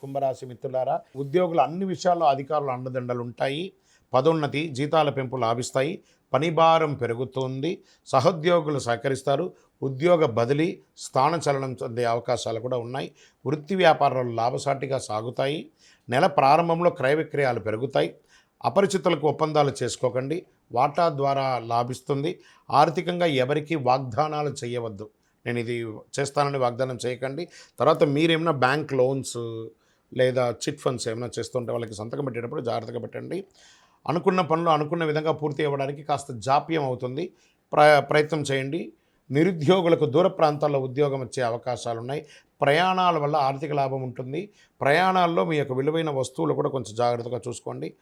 కుంభరాశి మిత్రులారా ఉద్యోగులు అన్ని విషయాల్లో అధికారులు అండదండలు ఉంటాయి. పదోన్నతి జీతాల పెంపు లాభిస్తాయి. పనిభారం పెరుగుతుంది. సహోద్యోగులు సహకరిస్తారు. ఉద్యోగ బదిలీ స్థానచలనం చెందే అవకాశాలు కూడా ఉన్నాయి. వృత్తి వ్యాపారాలు లాభసాటిగా సాగుతాయి. నెల ప్రారంభంలో క్రయ విక్రయాలు పెరుగుతాయి. అపరిచితులకు ఒప్పందాలు చేసుకోకండి. వాటా ద్వారా లాభిస్తుంది. ఆర్థికంగా ఎవరికి వాగ్దానాలు చేయవద్దు. నేను ఇది చేస్తానని వాగ్దానం చేయకండి. తర్వాత మీరేమైనా బ్యాంక్ లోన్స్ లేదా చిట్ ఫండ్స్ ఏమైనా చేస్తుంటే వాళ్ళకి సంతకం పెట్టేటప్పుడు జాగ్రత్తగా పెట్టండి. అనుకున్న పనులు అనుకున్న విధంగా పూర్తి అవ్వడానికి కాస్త జాప్యం అవుతుంది. ప్ర ప్రయత్నం చేయండి. నిరుద్యోగులకు దూర ప్రాంతాల్లో ఉద్యోగం వచ్చే అవకాశాలు ఉన్నాయి. ప్రయాణాల వల్ల ఆర్థిక లాభం ఉంటుంది. ప్రయాణాల్లో మీ యొక్క విలువైన వస్తువులు కూడా కొంచెం జాగ్రత్తగా చూసుకోండి.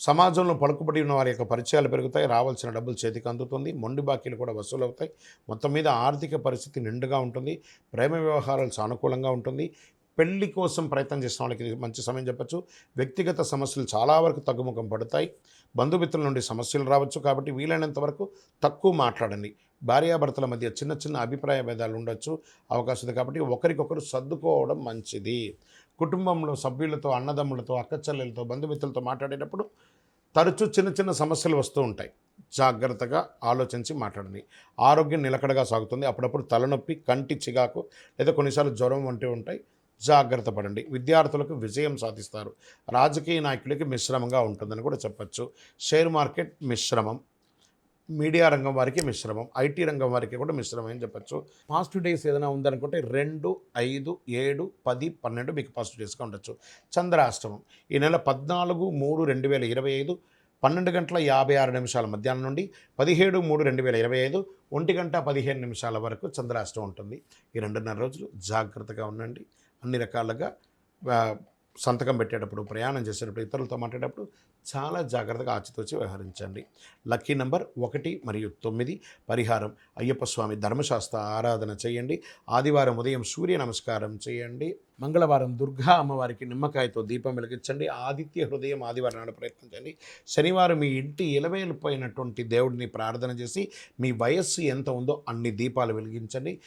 సమాజంలో పలుకుబడి ఉన్న వారి యొక్క పరిచయాలు పెరుగుతాయి. రావాల్సిన డబ్బులు చేతికి అందుతుంది. మొండి బాకీలు కూడా వసూలు అవుతాయి. మొత్తం మీద ఆర్థిక పరిస్థితి నిండుగా ఉంటుంది. ప్రేమ వ్యవహారాలు సానుకూలంగా ఉంటుంది. పెళ్ళి కోసం ప్రయత్నం చేసిన వాళ్ళకి మంచి సమయం చెప్పచ్చు. వ్యక్తిగత సమస్యలు చాలా వరకు తగ్గుముఖం పడతాయి. బంధుమిత్రుల నుండి సమస్యలు రావచ్చు కాబట్టి వీలైనంత వరకు తక్కువ మాట్లాడండి. భార్యాభర్తల మధ్య చిన్న చిన్న అభిప్రాయ భేదాలు ఉండొచ్చు అవకాశం ఉంది కాబట్టి ఒకరికొకరు సర్దుకోవడం మంచిది. కుటుంబంలో సభ్యులతో అన్నదమ్ములతో అక్కచెల్లెలతో బంధుమిత్రులతో మాట్లాడేటప్పుడు తరచూ చిన్న చిన్న సమస్యలు వస్తూ ఉంటాయి. జాగ్రత్తగా ఆలోచించి మాట్లాడండి. ఆరోగ్యం నిలకడగా సాగుతుంది. అప్పుడప్పుడు తలనొప్పి కంటి చిగాకు లేదా కొన్నిసార్లు జ్వరం వంటివి ఉంటాయి. జాగ్రత్త పడండి. విద్యార్థులకు విజయం సాధిస్తారు. రాజకీయ నాయకులకి మిశ్రమంగా ఉంటుందని కూడా చెప్పచ్చు. షేర్ మార్కెట్ మిశ్రమం మీడియా రంగం వారికి మిశ్రమం ఐటీ రంగం వారికి కూడా మిశ్రమం అని చెప్పచ్చు. పాజిటివ్ డేస్ ఏదైనా ఉందనుకుంటే రెండు ఐదు ఏడు పది పన్నెండు మీకు పాజిటివ్ డేస్గా ఉండొచ్చు. చంద్రాష్టమం ఈ నెల పద్నాలుగు మూడు రెండు వేల ఇరవై ఐదు పన్నెండు గంటల యాభై ఆరు నిమిషాల మధ్యాహ్నం నుండి పదిహేడు మూడు రెండు వేల ఇరవై ఐదు ఒంటి గంట పదిహేను నిమిషాల వరకు చంద్రాష్టం ఉంటుంది. ఈ రెండున్నర రోజులు జాగ్రత్తగా ఉండండి. అన్ని రకాలుగా సంతకం పెట్టేటప్పుడు ప్రయాణం చేసేటప్పుడు ఇతరులతో మాట్లాడేటప్పుడు చాలా జాగ్రత్తగా ఆచితూచి వ్యవహరించండి. లక్కీ నంబర్ ఒకటి మరియు తొమ్మిది. పరిహారం అయ్యప్ప స్వామి ధర్మశాస్త్ర ఆరాధన చేయండి. ఆదివారం ఉదయం సూర్య నమస్కారం చేయండి. మంగళవారం దుర్గా అమ్మవారికి నిమ్మకాయతో దీపం వెలిగించండి. ఆదిత్య హృదయం ఆదివారం నాడు ప్రయత్నం చేయండి. శనివారం మీ ఇంటి ఇలవేలిపోయినటువంటి దేవుడిని ప్రార్థన చేసి మీ వయస్సు ఎంత ఉందో అన్ని దీపాలు వెలిగించండి.